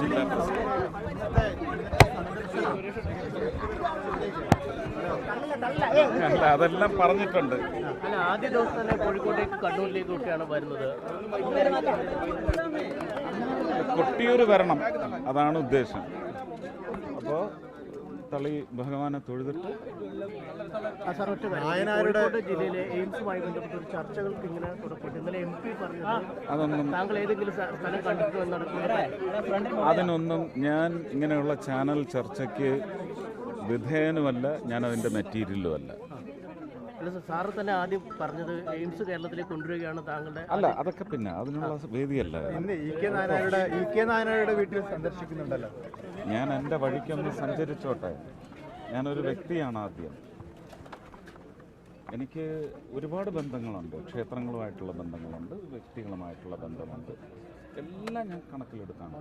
ജില്ലാ അല്ല അതെല്ലാം പറഞ്ഞിട്ടുണ്ട്. അല്ല ആദ്യ ദിവസം തന്നെ കോഴിക്കോട്ടേക്ക് കണ്ണൂരിലേക്കും ഒക്കെയാണ് വരുന്നത്. കൊട്ടിയൂർ വരണം. അതാണ് ഉദ്ദേശം. അപ്പോൾ തളി ഭഗവാനെ തൊഴുതിട്ട്. കോഴിക്കോട് ജില്ലയിലെ എയിംസുമായി ബന്ധപ്പെട്ട ചർച്ചകൾക്ക് ഇങ്ങനെ തുടക്കപ്പെട്ടു ഇന്നലെ എം പി പറഞ്ഞു അതൊന്നും താങ്കൾ ഏതെങ്കിലും സ്ഥ- സ്ഥലം കണ്ടിട്ടുണ്ടോ എന്നാണ് അതിനൊന്നും ഞാൻ ഇങ്ങനെയുള്ള ചാനൽ ചർച്ചയ്ക്ക് വിധേയനുമല്ല ഞാൻ അതിന്റെ മെറ്റീരിയലും അല്ല അല്ല സാർ സാറ് തന്നെ ആദ്യം പറഞ്ഞത് എയിംസ് കേരളത്തിലേക്ക് കൊണ്ടുവരികയാണ് താങ്കളുടെ അല്ല അതൊക്കെ പിന്നെ അതിനുള്ള വേദിയല്ല. ഇന്ന് ഇ കെ നായനാരുടെ ഇ കെ നായനാരുടെ വീട്ടിൽ സന്ദർശിക്കുന്നുണ്ടല്ലോ. ഞാൻ എന്റെ വഴിക്കൊന്ന് സഞ്ചരിച്ചോട്ടെ. ഞാനൊരു വ്യക്തിയാണ് ആദ്യം. എനിക്ക് ഒരുപാട് ബന്ധങ്ങളുണ്ട്. ക്ഷേത്രങ്ങളുമായിട്ടുള്ള ബന്ധങ്ങളുണ്ട് വ്യക്തികളുമായിട്ടുള്ള ബന്ധമുണ്ട്. എല്ലാം ഞാൻ കണക്കിലെടുത്താണ്.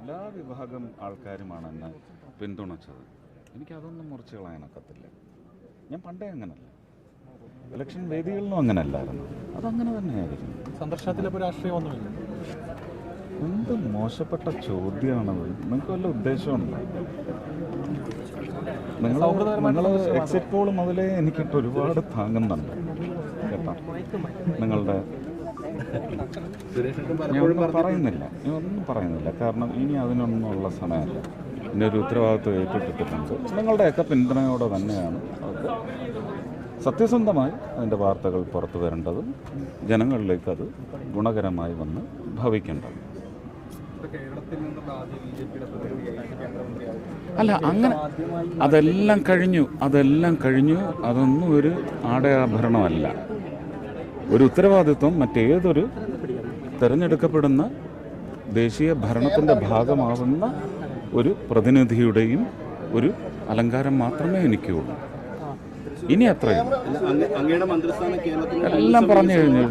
എല്ലാ വിഭാഗം ആൾക്കാരുമാണ് എന്നെ പിന്തുണച്ചത്. എനിക്കതൊന്നും മുറിച്ച് കളയാനൊക്കത്തില്ല. ഞാൻ പണ്ടേ അങ്ങനല്ല. ഇലക്ഷൻ വേദികളിലും അങ്ങനെ അല്ലായിരുന്നു അതങ്ങനെ തന്നെയായിരുന്നു. സന്ദർശനത്തിലിപ്പോൾ രാഷ്ട്രീയമൊന്നുമില്ല. എന്ത് മോശപ്പെട്ട ചോദ്യമാണത്? നിങ്ങൾക്ക് വല്ല ഉദ്ദേശമുണ്ടോ നിങ്ങൾ നിങ്ങൾ എക്സിറ്റ് പോൾ മുതലേ എനിക്കിട്ട് ഒരുപാട് താങ്ങുന്നുണ്ട്. കേട്ടോ? നിങ്ങളുടെ ഞാനൊന്നും പറയുന്നില്ല. ഞാൻ ഒന്നും പറയുന്നില്ല. കാരണം ഇനി അതിനൊന്നുമുള്ള സമയമല്ല. എന്റെ ഒരു ഉത്തരവാദിത്വം ഏറ്റെടുത്തിട്ടുണ്ട്. നിങ്ങളുടെയൊക്കെ പിന്തുണയോടെ തന്നെയാണ്. അതൊക്കെ സത്യസന്ധമായി അതിന്റെ വാർത്തകൾ പുറത്തു വരേണ്ടതും ജനങ്ങളിലേക്ക് അത് ഗുണകരമായി വന്ന് ഭവിക്കേണ്ടതും. അല്ല അങ്ങനെ അതെല്ലാം കഴിഞ്ഞു അതെല്ലാം കഴിഞ്ഞു അതൊന്നും ഒരു ആടയാഭരണമല്ല. ഒരു ഉത്തരവാദിത്വം മറ്റേതൊരു തിരഞ്ഞെടുക്കപ്പെടുന്ന ദേശീയ ഭരണത്തിന്റെ ഭാഗമാകുന്ന ഒരു പ്രതിനിധിയുടെയും ഒരു അലങ്കാരം മാത്രമേ എനിക്കുള്ളൂ. ഇനി കേരളത്തിൽ എല്ലാം പറഞ്ഞു കഴിഞ്ഞു.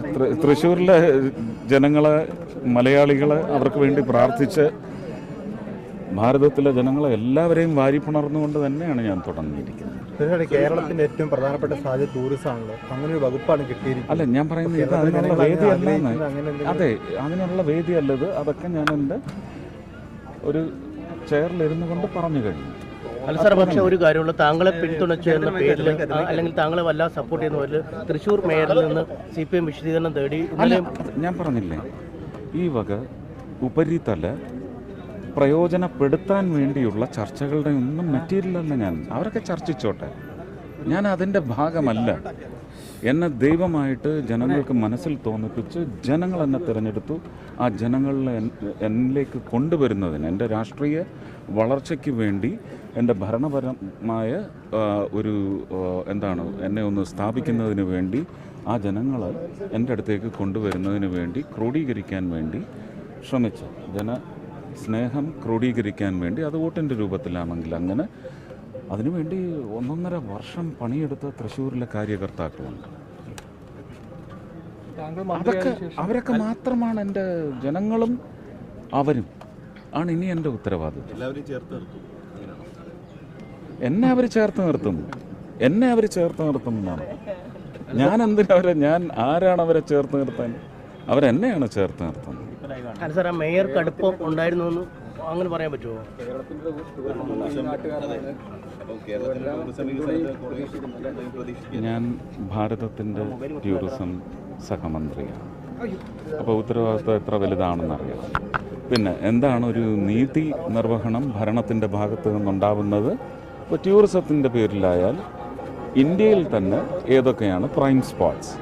തൃശ്ശൂരിലെ ജനങ്ങളെ മലയാളികളെ അവർക്ക് വേണ്ടി പ്രാർത്ഥിച്ച് ഭാരതത്തിലെ ജനങ്ങളെ എല്ലാവരെയും വാരിപ്പുണർന്നുകൊണ്ട് തന്നെയാണ് ഞാൻ തുടങ്ങിയിരിക്കുന്നത് തീർച്ചയായിട്ടും കേരളത്തിന്റെ ഏറ്റവും പ്രധാനപ്പെട്ട സാധ്യത ടൂറിസം ആണല്ലോ. അങ്ങനെ ഒരു വകുപ്പാണ് കിട്ടിയിരിക്കുന്നത്. അല്ല ഞാൻ പറയുന്നത് ഇത് അതിനുള്ള വേദിയല്ല വേദി അല്ലെന്ന് അതെ അതിനുള്ള വേദി അല്ലത് അതൊക്കെ ഞാൻ എന്റെ ഒരു ചെയറിലിരുന്നു കൊണ്ട് പറഞ്ഞു കഴിഞ്ഞു. അല്ല സാർ പക്ഷെ ഒരു കാര്യമുള്ള. താങ്കളെ പിന്തുണച്ചു എന്ന പേരിൽ അല്ലെങ്കിൽ താങ്കളെ വല്ലാതെ സപ്പോർട്ട് ചെയ്യുന്ന പേരിൽ തൃശ്ശൂർ മേയറിൽ നിന്ന് സി പി എം വിശദീകരണം തേടി ഞാൻ പറഞ്ഞില്ലേ? ഈ വക ഉപരിതല പ്രയോജനപ്പെടുത്താൻ വേണ്ടിയുള്ള ചർച്ചകളുടെ ഒന്നും മെറ്റീരിയലല്ല ഞാൻ. അവരൊക്കെ ചർച്ചിച്ചോട്ടെ. ഞാൻ അതിന്റെ ഭാഗമല്ല. എന്നെ ദൈവമായിട്ട് ജനങ്ങൾക്ക് മനസ്സിൽ തോന്നിപ്പിച്ച് ജനങ്ങൾ എന്നെ തിരഞ്ഞെടുത്തു. ആ ജനങ്ങളിലെ എന്നിലേക്ക് കൊണ്ടുവരുന്നതിന് എന്റെ രാഷ്ട്രീയ വളർച്ചയ്ക്ക് വേണ്ടി എന്റെ ഭരണപരമായ ഒരു എന്താണ് എന്നെ ഒന്ന് സ്ഥാപിക്കുന്നതിന് വേണ്ടി ആ ജനങ്ങൾ എന്റെ അടുത്തേക്ക് കൊണ്ടുവരുന്നതിന് വേണ്ടി ക്രോഡീകരിക്കാൻ വേണ്ടി ശ്രമിച്ചു. ജന സ്നേഹം ക്രോഡീകരിക്കാൻ വേണ്ടി അത് വോട്ടിന്റെ രൂപത്തിലാണെങ്കിൽ അങ്ങനെ അതിനുവേണ്ടി ഒന്നൊന്നര വർഷം പണിയെടുത്ത തൃശ്ശൂരിലെ കാര്യകർത്താക്കളുണ്ട്. അതൊക്കെ അവരൊക്കെ മാത്രമാണ് എന്റെ ജനങ്ങളും അവരും. ആണ് ഇനി എന്റെ ഉത്തരവാദിത്വം. എല്ലാവരും ചേർത്ത് നിർത്തും. എന്നെ അവർ ചേർത്ത് നിർത്തും. എന്നെ അവർ ചേർത്ത് നിർത്തും ഞാൻ എന്തിനവരെ ഞാൻ ആരാണ് അവരെ ചേർത്ത് നിർത്താൻ? അവരെന്നെയാണ് ചേർത്ത് നിർത്തുന്നത്. സാർ ആ മേയർക്ക് അടുപ്പം ഉണ്ടായിരുന്നു അങ്ങനെ പറയാൻ പറ്റുമോ? ഞാൻ ഭാരതത്തിന്റെ ടൂറിസം സഹമന്ത്രിയാണ്. അപ്പോൾ ഉത്തരവാദിത്വം എത്ര വലുതാണെന്നറിയാം. പിന്നെ എന്താണ് ഒരു നീതി നിർവഹണം ഭരണത്തിന്റെ ഭാഗത്ത് നിന്നുണ്ടാവുന്നത്? ഇപ്പോൾ ടൂറിസത്തിന്റെ പേരിലായാൽ ഇന്ത്യയിൽ തന്നെ ഏതൊക്കെയാണ് പ്രൈം സ്പോട്ട്സ്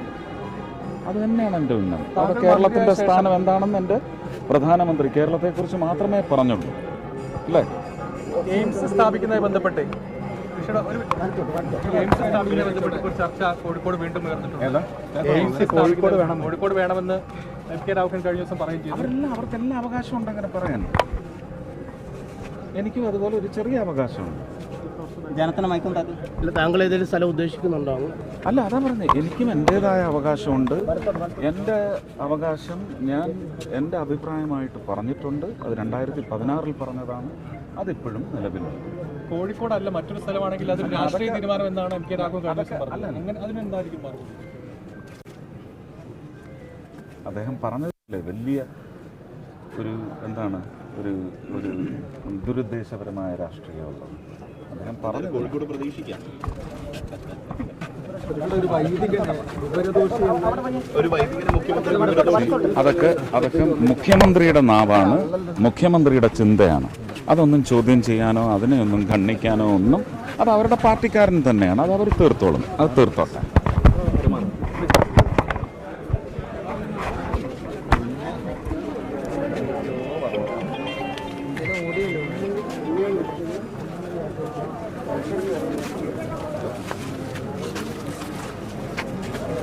അത് തന്നെയാണ് എന്റെ ഉന്നം. അവിടെ കേരളത്തിന്റെ സ്ഥാനം എന്താണെന്ന് എന്റെ പ്രധാനമന്ത്രി കേരളത്തെക്കുറിച്ച് മാത്രമേ പറഞ്ഞുള്ളൂ. അല്ലേ? എയിംസ് സ്ഥാപിക്കുന്നതുമായി ബന്ധപ്പെട്ട് കോഴിക്കോട് വീണ്ടും കോഴിക്കോട് വേണം. കോഴിക്കോട് വേണമെന്ന് എം കെ രാഘവൻ കഴിഞ്ഞ ദിവസം പറയുകയും ചെയ്തു. അവരെല്ലാം അവകാശം അവകാശമുണ്ട് അങ്ങനെ പറയാൻ. എനിക്കും അതുപോലെ ഒരു ചെറിയ അവകാശമുണ്ട്. അല്ല താങ്കൾ ഏതെങ്കിലും സ്ഥലം ഉദ്ദേശിക്കുന്നുണ്ടോ? അല്ല അതാ പറഞ്ഞത് എനിക്കും എന്റെതായ അവകാശമുണ്ട്. എന്റെ അവകാശം ഞാൻ എന്റെ അഭിപ്രായമായിട്ട് പറഞ്ഞിട്ടുണ്ട്. അത് രണ്ടായിരത്തി പതിനാറിൽ പറഞ്ഞതാണ്. അതിപ്പോഴും നിലവിലുണ്ട്. കോഴിക്കോടല്ല മറ്റൊരു സ്ഥലമാണെങ്കിൽ അത് രാഷ്ട്രീയ തീരുമാനം എന്നാണ് എം കെ രാഘവൻ ദിവസം പറഞ്ഞത്. അങ്ങനെ അതിനെന്തായിരിക്കും മറുപടി അദ്ദേഹം പറഞ്ഞതില്ലേ വലിയ ഒരു എന്താണ് ഒരു ഒരു ദുരുദ്ദേശപരമായ രാഷ്ട്രീയമുള്ളത്. അദ്ദേഹം പറഞ്ഞു കോഴിക്കോട് പ്രതീക്ഷിക്കാം. അതൊക്കെ അതൊക്കെ മുഖ്യമന്ത്രിയുടെ നാവാണ് മുഖ്യമന്ത്രിയുടെ ചിന്തയാണ്. അതൊന്നും ചോദ്യം ചെയ്യാനോ അതിനെ ഒന്നും ഖണ്ഡിക്കാനോ ഒന്നും അത് അവരുടെ പാർട്ടിക്കാരൻ തന്നെയാണ്. അത് അവർ തീർത്തോളും. അത് തീർത്തോട്ടെ.